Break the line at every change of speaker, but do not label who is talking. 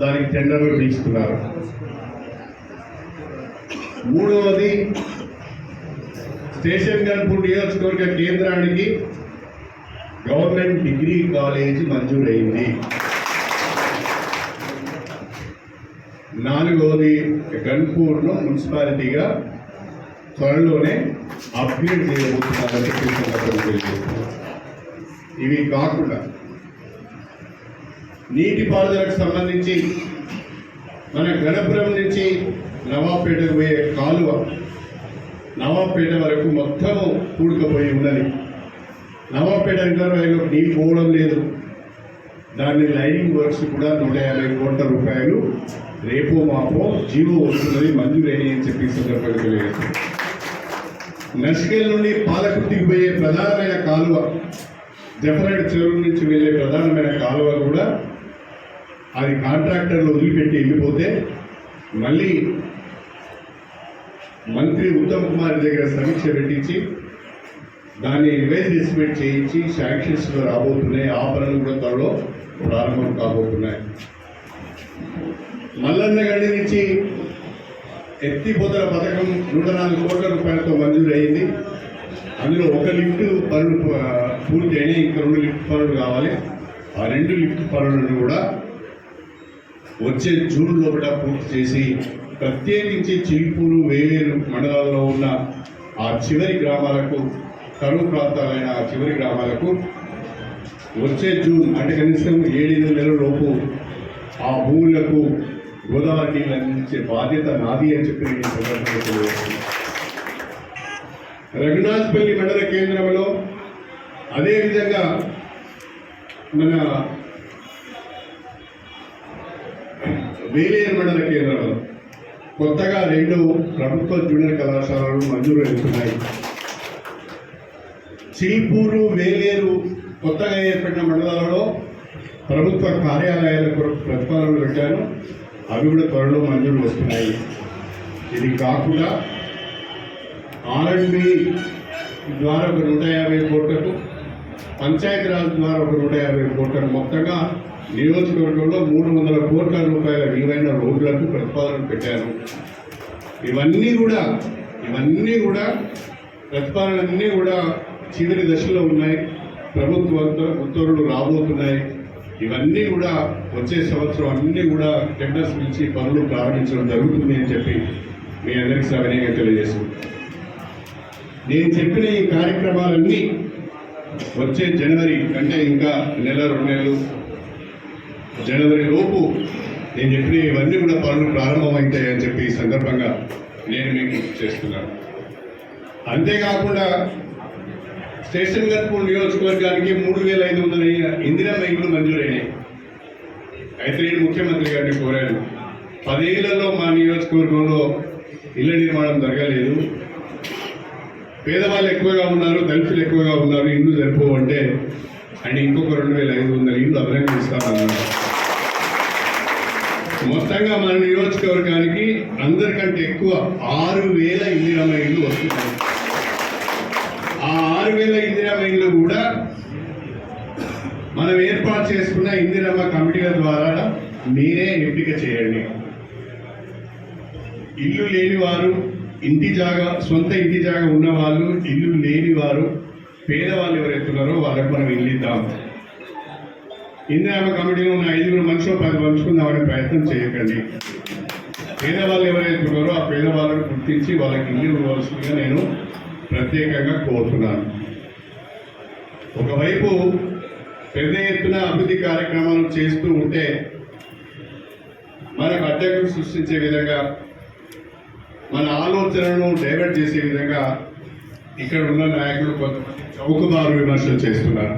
దానికి టెండర్లు తీసుకున్నారు. మూడవది స్టేషన్ గన్పూర్ నియోజకవర్గ కేంద్రానికి గవర్నమెంట్ డిగ్రీ కాలేజీ మంజూరైంది. నాలుగవది గన్పూర్ను మున్సిపాలిటీగా త్వరలోనే అప్గ్రేడ్ చేయబోతున్నారని చెప్పి ఇవి కాకుండా నీటిపారుదలకు సంబంధించి మన గణపురం నుంచి నవాపేటకు పోయే కాలువ నవాపేట వరకు మొత్తము కూడుకపోయి ఉన్నది. నవాపేట రిజర్వాయర్లో నీళ్ళు పోవడం లేదు. దాని లైనింగ్ వర్క్స్ కూడా నూట యాభై కోట్ల రూపాయలు రేపో మాపో జీవో వస్తున్నది మంజూరైన అని చెప్పి సందర్భంగా తెలియజేస్తుంది నుండి పాలకుర్తికి పోయే ప్రధానమైన కాలువ జఫరాడ్ చెరువు నుంచి వెళ్ళే ప్రధానమైన కాలువ కూడా అది కాంట్రాక్టర్లు వదిలిపెట్టి వెళ్ళిపోతే మళ్ళీ మంత్రి ఉత్తమ్ కుమార్ దగ్గర సమీక్ష పెట్టించి దాన్ని రివైజ్ ఎస్టిమేట్ చేయించి శాంక్షన్స్ రాబోతున్నాయి ఆ పనులు కూడా త్వరలో ప్రారంభం కాబోతున్నాయి. మల్లన్న గడి నుంచి ఎత్తిపోతల పథకం నూట నాలుగు కోట్ల రూపాయలతో మంజూరు అయింది అందులో ఒక లిఫ్ట్ పనులు పూర్తి అయినాయి. ఇంకా రెండు లిఫ్ట్ పనులు కావాలి. ఆ రెండు లిఫ్ట్ పనులను కూడా వచ్చే జూన్ లోపల పూర్తి చేసి ప్రత్యేకించి చిలుపూరు వేవేరు మండలాల్లో ఉన్న ఆ చివరి గ్రామాలకు కరువు ప్రాంతాలైన ఆ చివరి గ్రామాలకు వచ్చే జూన్ అంటే కనీసం ఏడెనిమిది నెలల లోపు ఆ భూములకు గోదావరి నీళ్ళు అందించే బాధ్యత నాది అని చెప్పి నేను సందర్భంగా తెలియజేస్తున్నాను. రఘునాథ్పల్లి మండల కేంద్రంలో అదేవిధంగా మన వేలేరు మండల కేంద్రంలో కొత్తగా రెండు ప్రభుత్వ జూనియర్ కళాశాలలు మంజూరు అవుతున్నాయి. చిల్పూరు వేలేరు కొత్తగా ఏర్పడిన మండలాలలో ప్రభుత్వ కార్యాలయాల కొరకు ప్రతిపాదనలు పెట్టాను. అవి కూడా త్వరలో మంజూరు వస్తున్నాయి. ఇది కాకుండా ఆర్ఎండ్బి ద్వారా ఒక నూట యాభై కోట్లకు పంచాయతీరాజ్ ద్వారా ఒక నూట యాభై కోట్లకు మొత్తంగా నియోజకవర్గంలో మూడు వందల కోట్ల రూపాయల విలువైన రోడ్లకు ప్రతిపాదన పెట్టాను ఇవన్నీ కూడా ఇవన్నీ కూడా ప్రతిపాదనలన్నీ కూడా చివరి దశలో ఉన్నాయి. ప్రభుత్వ ఉత్తర్వులు రాబోతున్నాయి. ఇవన్నీ కూడా వచ్చే సంవత్సరం అన్నీ కూడా టెండర్స్ నుంచి పనులు ప్రారంభించడం జరుగుతుంది అని చెప్పి మీ అందరికీ సవినయంగా తెలియజేస్తున్నాను నేను చెప్పిన ఈ కార్యక్రమాలన్నీ వచ్చే జనవరి అంటే ఇంకా నెల రెండు నెలలు జనవరి లోపు నేను చెప్పిన ఇవన్నీ కూడా పనులు ప్రారంభమవుతాయని చెప్పి ఈ సందర్భంగా నేను మీకు చేస్తున్నాను. అంతేకాకుండా స్టేషన్ గన్పూర్ నియోజకవర్గానికి మూడు వేల ఐదు వందల ఇందిరా మైకులు మంజూరైనాయి. అయితే నేను ముఖ్యమంత్రి గారిని కోరాను పదేళ్ళలో మా నియోజకవర్గంలో ఇళ్ళ నిర్మాణం జరగలేదు. పేదవాళ్ళు ఎక్కువగా ఉన్నారు దళితులు ఎక్కువగా ఉన్నారు ఇండ్లు సరిపోవంటే అండ్ ఇంకొక రెండు వేల ఐదు వందల ఇల్లు అదనంగా ఇస్తామన్నారు మొత్తంగా మన నియోజకవర్గానికి అందరికంటే ఎక్కువ ఆరు వేల ఇందిరమ్మ ఇల్లు వస్తున్నాయి. ఆ ఆరు వేల ఇందిరమ్మ ఇల్లు కూడా మనం ఏర్పాటు చేసుకున్న ఇందిరమ్మ కమిటీల ద్వారా మీరే ఎంపిక చేయండి. ఇల్లు లేని వారు ఇంటి జాగా సొంత ఇంటి జాగా ఉన్న వాళ్ళు ఇల్లు లేని వారు పేదవాళ్ళు ఎవరు ఉన్నారో వాళ్ళకు మనం ఇల్లు ఇద్దాం. ఇందిరామ కమిటీలో ఉన్న ఐదుగురు మనుషులు పది పంచుకుందామనే ప్రయత్నం చేయకండి. పేదవాళ్ళు ఎవరైతే ఉన్నారో ఆ పేదవాళ్ళను గుర్తించి వాళ్ళకి ఇల్లు ఇవ్వవలసిందిగా నేను ప్రత్యేకంగా కోరుతున్నాను. ఒకవైపు పెద్ద ఎత్తున అభివృద్ధి కార్యక్రమాలు చేస్తూ ఉంటే మనకు అడ్డంకులు సృష్టించే విధంగా మన ఆలోచనలను డైవర్ట్ చేసే విధంగా ఇక్కడ ఉన్న నాయకులు కొంతమంది చౌకబారు విమర్శలు చేస్తున్నారు.